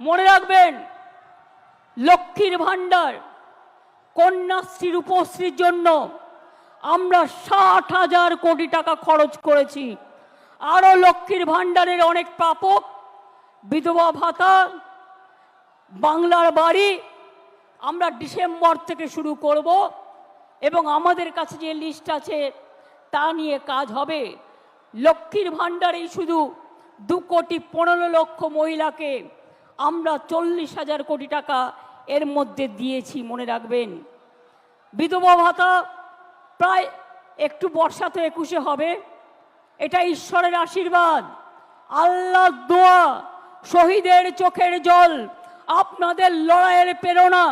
মনে রাখবেন, লক্ষ্মীর ভাণ্ডার কন্যাশ্রী, রূপশ্রীর জন্য আমরা ষাট হাজার কোটি টাকা খরচ করেছি। আরও লক্ষ্মীর ভাণ্ডারের অনেক প্রাপক, বিধবা ভাতা, বাংলার বাড়ি আমরা ডিসেম্বর থেকে শুরু করব এবং আমাদের কাছে যে লিস্ট আছে তা নিয়ে কাজ হবে। লক্ষ্মীর ভাণ্ডারেই শুধু দু কোটি পনেরো লক্ষ মহিলাকে আমরা চল্লিশ হাজার কোটি টাকা এর মধ্যে দিয়েছি, মনে রাখবেন। বিধবা ভাতা প্রায় একটু বর্ষাতে একুশে হবে। এটা ঈশ্বরের আশীর্বাদ। আল্লাহ দোয়া, শহীদের চোখের জল, আপনাদের লড়াইয়ের প্রেরণা।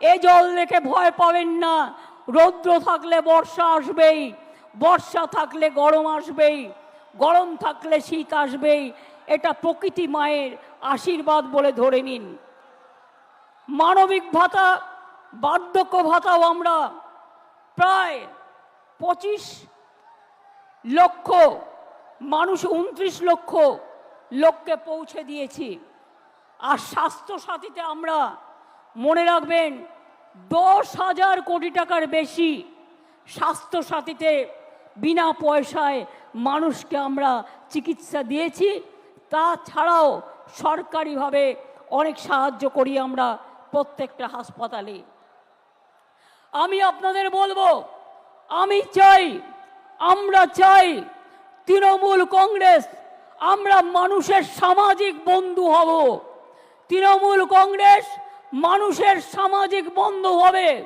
এ জল দেখে ভয় পাবেন না। রৌদ্র থাকলে বর্ষা আসবেই, বর্ষা থাকলে গরম আসবেই, গরম থাকলে শীত আসবেই। এটা প্রকৃতি মায়ের আশীর্বাদ বলে ধরে নিন। মানবিক ভাতা, বার্ধক্য ভাতাও আমরা প্রায় পঁচিশ লক্ষ, মানুষ উনত্রিশ লক্ষ লোককে পৌঁছে দিয়েছি। আর স্বাস্থ্য সাথীতে আমরা মনে রাখবেন, দশ হাজার কোটি টাকার বেশি স্বাস্থ্য সাথীতে বিনা পয়সায় মানুষকে আমরা চিকিৎসা দিয়েছি। তাছাড়াও সরকারিভাবে অনেক সাহায্য করি আমরা প্রত্যেকটা হাসপাতালে। আমি আপনাদের বলব, আমি চাই, আমরা চাই তৃণমূল কংগ্রেস, আমরা মানুষের সামাজিক বন্ধু হব। তৃণমূল কংগ্রেস মানুষের সামাজিক বন্ধু হবে।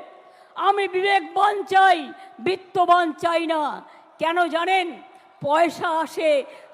আমি বিবেকবান চাই, বিত্তবান চাই না। কেন জানেন? পয়সা আসে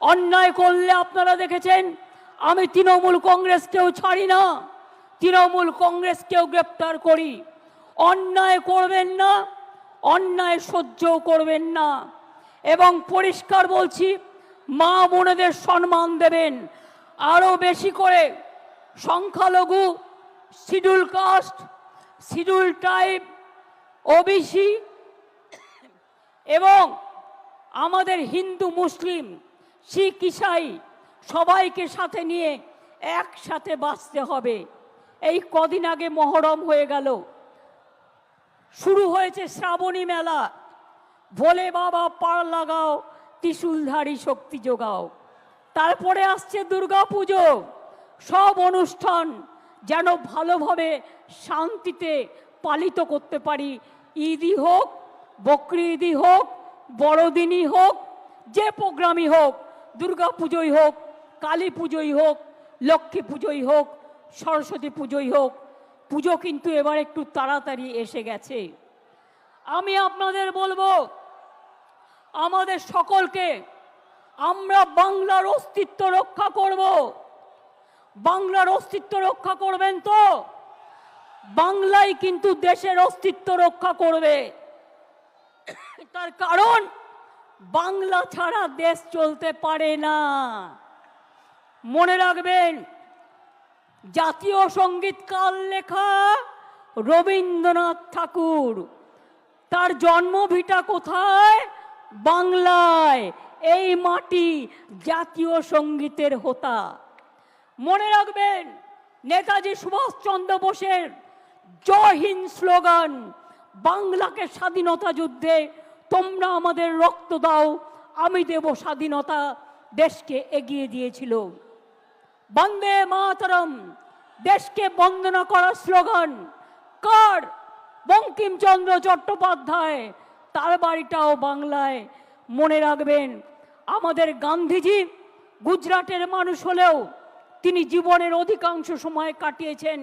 অন্যায় করলে আপনারা দেখেছেন, আমি তৃণমূল কংগ্রেসকেও ছাড়ি না, তৃণমূল কংগ্রেসকেও গ্রেপ্তার করি। অন্যায় করবেন না, অন্যায় সহ্যও করবেন না। এবং পরিষ্কার বলছি, মা বোনেদের সম্মান দেবেন। আরও বেশি করে সংখ্যালঘু, schedule caste, schedule tribe OBC এবং আমাদের হিন্দু মুসলিম শিখ ইসাই সবাইকে সাথে নিয়ে একসাথে বাঁচতে হবে। এই কদিন আগে মহরম হয়ে গেল। শুরু হয়েছে শ্রাবণী মেলা। ভোলে বাবা, পার লাগাও, ত্রিশুলধারী শক্তি যোগাও। তারপরে আসছে দুর্গা পুজো সব অনুষ্ঠান যেন ভালোভাবে শান্তিতে পালিত করতে পারি। ঈদই হোক, বকরি ঈদই হোক, বড়দিনই হোক, যে প্রোগ্রামই হোক দুর্গা পুজোই হোক, কালী পুজোই হোক, লক্ষ্মী পুজোই হোক, সরস্বতী পুজোই হোক, পুজো কিন্তু এবার একটু তাড়াতাড়ি এসে গেছে। আমি আপনাদের বলব, আমাদের সকলকে আমরা বাংলার অস্তিত্ব রক্ষা করব। বাংলার অস্তিত্ব রক্ষা করবেন তো? বাংলাই কিন্তু দেশের অস্তিত্ব রক্ষা করবে। তার কারণ বাংলা ছাড়া দেশ চলতে পারে না। মনে রাখবেন, জাতীয় সংগীত কাল লেখা রবীন্দ্রনাথ ঠাকুর। তার জন্মভিটা কোথায়? বাংলায়, এই মাটি জাতীয় সঙ্গীতের হোতা। মনে রাখবেন, নেতাজি সুভাষচন্দ্র বোসের জয় হিন্দ স্লোগান, বাংলাকে স্বাধীনতা যুদ্ধে তোমরা আমাদের রক্ত দাও, আমি দেব স্বাধীনতা দেশকে এগিয়ে দিয়েছিল। বন্দে মাতরম, দেশকে বন্দনা করার স্লোগান, কার? বঙ্কিমচন্দ্র চট্টোপাধ্যায়, তার বাড়িটাও বাংলায়। মনে রাখবেন, আমাদের গান্ধীজি গুজরাটের মানুষ হলেও তিনি জীবনের অধিকাংশ সময় কাটিয়েছেন,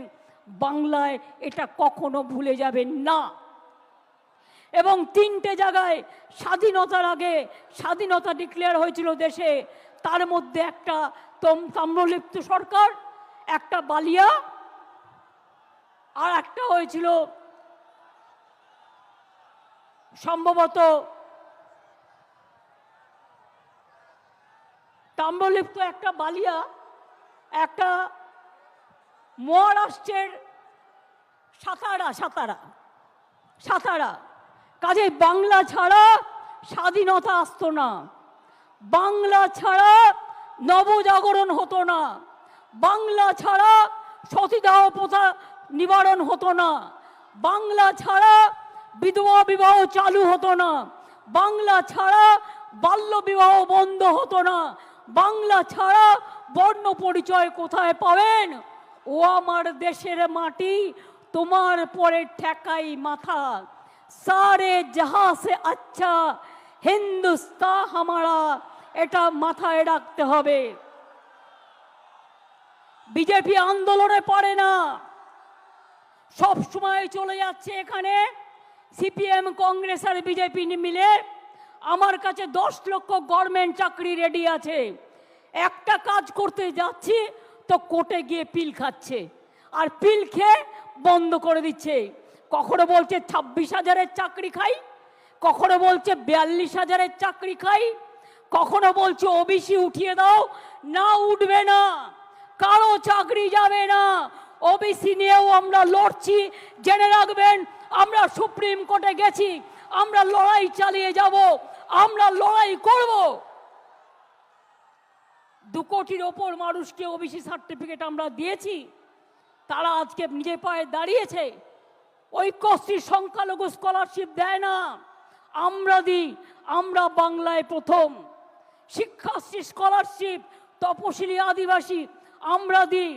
বাংলায় এটা কখনো ভুলে যাবেন না। এবং তিনটে জায়গায় স্বাধীনতার আগে স্বাধীনতা ডিক্লেয়ার হয়েছিল দেশে। তার মধ্যে একটা তম- তাম্রলিপ্ত সরকার, একটা বালিয়া, আর একটা হয়েছিল সম্ভবত তাম্রলিপ্ত একটা বালিয়া, একটা মহারাষ্ট্রের সাতারা সাতারা সাতারা। কাজে বাংলা ছাড়া স্বাধীনতা আসতো না। বাংলা ছাড়া নবজাগরণ হতো না। বাংলা ছাড়া সতীদাহ প্রথা নিবারণ হতো না। বাংলা ছাড়া বিধবা বিবাহ চালু হতো না। বাংলা ছাড়া বাল্য বিবাহ বন্ধ হতো না। বাংলা ছাড়া বর্ণ পরিচয় কোথায় পাবেন? ও আমার দেশের মাটি, তোমার পরে ঠেকাই মাথা। সারে জাহা সে আচ্ছা হিন্দুস্তা হামারা এটা মাথায় রাখতে হবে বিজেপি আন্দোলনে পড়ে না সব সময় চলে যাচ্ছে এখানে সিপিএম কংগ্রেস আর বিজেপি মিলে আমার কাছে দশ লক্ষ গভর্নমেন্ট চাকরি রেডি আছে একটা কাজ করতে যাচ্ছি তো কোর্টে গিয়ে পিল খাচ্ছে আর পিল খেয়ে বন্ধ করে দিচ্ছে কখনো বলছে ছাব্বিশ হাজারের চাকরি খাই, কখনো বলছে বিয়াল্লিশ হাজারের চাকরি খাই, কখনো বলছে ওবিসি উঠিয়ে দাও, না উঠবে না, কারও চাকরি যাবে না, ওবিসি নিয়েও আমরা লড়ছি, জেনে রাখবেন, আমরা সুপ্রিম কোর্টে গেছি, আমরা লড়াই চালিয়ে যাব, আমরা লড়াই করব। দু কোটির ওপর মানুষকে ওবিসি সার্টিফিকেট আমরা দিয়েছি, তারা আজকে নিজে পায়ে দাঁড়িয়েছে। ঐক্যশ্রী সংখ্যালঘু স্কলারশিপ দেয় না। আমরা দিই আমরা বাংলায় প্রথম। শিক্ষাশ্রী স্কলারশিপ তপশিলি আদিবাসী, আমরা দিই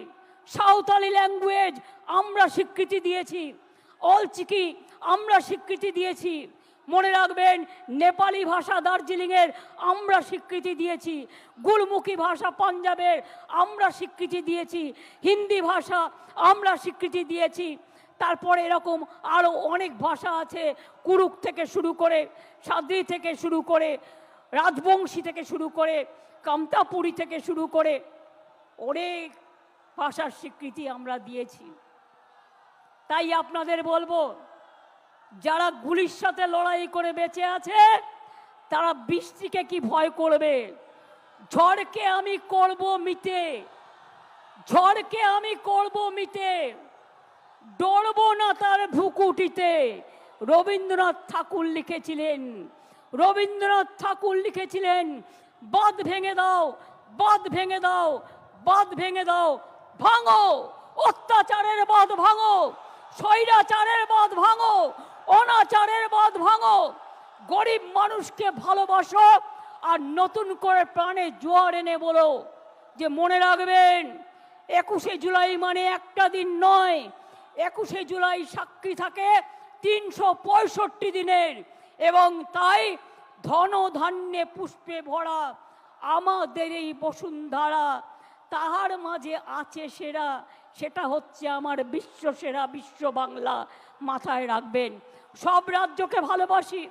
সাঁওতালি ল্যাঙ্গুয়েজ আমরা স্বীকৃতি দিয়েছি। অলচিকি, আমরা স্বীকৃতি দিয়েছি। মনে রাখবেন, নেপালি ভাষা দার্জিলিংয়ের, আমরা স্বীকৃতি দিয়েছি। গুরমুখী ভাষা পাঞ্জাবের, আমরা স্বীকৃতি দিয়েছি। হিন্দি ভাষা, আমরা স্বীকৃতি দিয়েছি। তারপরে এরকম আরও অনেক ভাষা আছে, কুরুক থেকে শুরু করে, সাদ্রি থেকে শুরু করে, রাজবংশী থেকে শুরু করে, কামতাপুরি থেকে শুরু করে অনেক ভাষার স্বীকৃতি আমরা দিয়েছি। তাই আপনাদের বলব, যারা গুলির সাথে লড়াই করে বেঁচে আছে, তারা বৃষ্টিকে কি ভয় করবে? ঝড়কে আমি করব মিটে। ঝড়কে আমি করব মিটে। ডরবো না তার ভুকুটিতে রবীন্দ্রনাথ ঠাকুর লিখেছিলেন, রবীন্দ্রনাথ ঠাকুর লিখেছিলেন, বাঁধ ভেঙে দাও, বাঁধ ভেঙে দাও, বাঁধ ভেঙে দাও, ভাঙো, অত্যাচারের বাঁধ ভাঙো, স্বৈরাচারের বাঁধ ভাঙো, অনাচারের বাঁধ ভাঙো। গরিব মানুষকে ভালোবাসো আর নতুন করে প্রাণে জোয়ার এনে বলো যে মনে রাখবেন, একুশে জুলাই মানে একটা দিন নয় একুশে জুলাই সাক্ষী থাকে তিনশো পঁয়ষট্টি দিনের। এবং তাই ধন ধান্যে পুষ্পে ভরা আমাদের এই বসুন্ধরা, তাহার মাঝে আছে সেরা, সেটা হচ্ছে আমার বিশ্ব সেরা বিশ্ব বাংলা মাথায় রাখবেন। সব রাজ্যকে ভালোবাসি,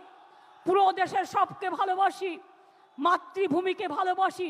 পুরো দেশের সবকে ভালোবাসি, মাতৃভূমিকে ভালোবাসি।